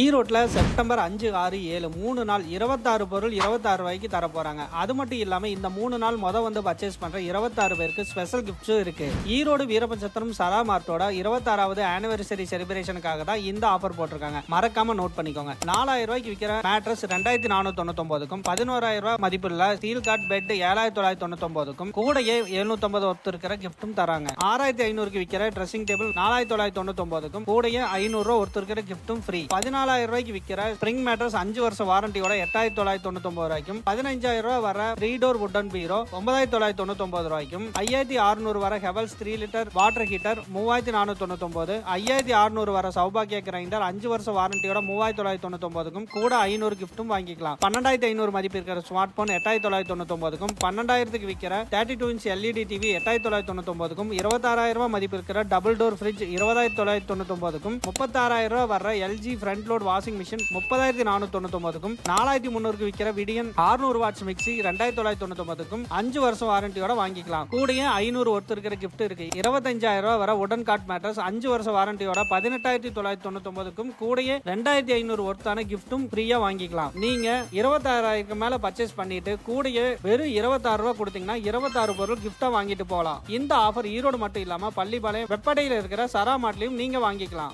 ஈரோட்டில் செப்டம்பர் அஞ்சு ஆறு ஏழு மூணு நாள் இருபத்தாறு பொருள் இருபத்தாறு ரூபாய்க்கு தர போறாங்க. அது மட்டும் இல்லாமல் இந்த மூணு நாள் முத வந்து பர்ச்சேஸ் பண்ற இருபத்தாறு பேருக்கு ஸ்பெஷல் கிஃப்ட்ஸும் இருக்கு. ஈரோடு வீரபஞ்சத்திரம் சரா மார்ட்டோட இருபத்தாறாவது ஆனிவர்சரி செலிப்ரேஷனுக்காக தான் இந்த ஆஃபர் போட்டிருக்காங்க. மறக்காம நோட் பண்ணிக்கோங்க. நாலாயிரம் ரூபாய்க்கு விற்கிற மேட்ரஸ் ரெண்டாயிரத்தி நானூத்தி தொண்ணூத்தொன்பதுக்கும் பதினோராயிரம் ரூபாய் மதிப்புள்ள ஸ்டீல் காட் பெட் ஏழாயிரத்தி தொள்ளாயிரத்தி தொண்ணூத்தொன்பதுக்கும் கூடயே எழுநூத்தொன்பது ஒத்து இருக்கிற கிஃப்ட்டும் தராங்க. ஆறாயிரத்தி ஐநூறுக்கு விற்கிற ட்ரெஸ்ஸிங் டேபிள் நாலாயிரத்தி தொள்ளாயிரத்தி தொண்ணூத்தொன்பதுக்கும் கூடையே ஐநூறு ரூபா ஒருத்தர் இருக்கிற கிஃப்ட்டும் ஃப்ரீ பதினாலாயிரம் ரூபாய்க்கு விற்கிற ஸ்ப்ரிங் மேட்ரஸ் அஞ்சு வருஷம் வாரண்டியோட எட்டாயிரத்தி தொள்ளாயிரத்தி தொண்ணூத்தொன்பது ரூபாய்க்கும். பதினஞ்சாயிரம் ரூபாய் வர த்ரீ டோர் வுடன் பீரோ ஒன்பதாயிரத்தி தொள்ளாயிரத்தி தொண்ணூத்தொன்பது ரூபாய்க்கும். ஐயாயிரத்தி அறுநூறு வர Havells three litre water heater மூவாயிரத்தி நானூத்தி தொண்ணூத்தொம்பது. ஐயாயிரத்தி அறுநூறு வர சௌபாகிய கிரைண்டர் அஞ்சு வருஷம் வாரண்டியோட மூவாயிரத்தி தொள்ளாயிரத்தி தொண்ணூத்தொன்பதுக்கும் கூட ஐநூறு கிஃப்ட்டும் வாங்கிக்கலாம். பன்னெண்டாயிரத்தி ஐநூறு மதிப்பு இருக்கிற ஸ்மார்ட் போன் எட்டாயிரத்தி தொள்ளாயிரத்தி தொண்ணூத்தொன்பதுக்கும் பன்னெண்டாயிரத்துக்கு விற்கிற thirty two inch LED TV எட்டாயிரத்தி தொள்ளாயிரத்தி தொண்ணூத்தொன்பதுக்கும் இருபத்தாறாயிரம் ரூபாய் மதிப்பு இருக்கிற டபுள் டோர் ஃப்ரிட்ஜ் இருபதாயிரத்தி தொள்ளாயிரத்தி தொண்ணூத்தொன்பதுக்கும் முப்பத்தாறாயிரம் ரூபாய் வர LG front load washing machine முப்பதாயிரத்தி நானூத்தி தொண்ணூத்தொன்பதுக்கும் நாலாயிரத்தி முன்னூறு விற்கிற விடியன் ஆறுநூறு வாட்ஸ் மிக்சி ரெண்டாயிரத்தி தொள்ளாயிரத்தி தொண்ணூத்தொன்பதுக்கும் அஞ்சு வருஷம் வாரண்டியோட வாங்கிக்கலாம். கூடிய ஐநூறு ஒருத்தர் இருக்கிற கிஃப்ட் இருக்கு. இருபத்தஞ்சாயிரம் ரூபாய் வர உடன் காட் மேட்ரஸ் அஞ்சு வருஷம் வாரண்டியோட பதினெட்டாயிரத்தி தொள்ளாயிரத்தி தொண்ணூத்தொன்பதுக்கும் கூடயே ரெண்டாயிரத்தி ஐநூறு ஒருத்தான கிஃப்ட்டும் ஃப்ரீயா வாங்கிக்கலாம். நீங்க இருபத்தாறாயிரம் மேல பர்ச்சேஸ் பண்ணிட்டு கூடயே வெறும் இருபத்தாறு ரூபாய் கொடுத்தீங்கன்னா இருபத்தாறு பொருள் கிஃப்டா வாங்கிட்டு போகலாம். இந்த ஆஃபர் ஈரோடு மட்டும் இல்லாம பள்ளிப்பாளையம் வெப்படையில் இருக்கிற சரா மாட்லையும் நீங்க வாங்கிக்கலாம்.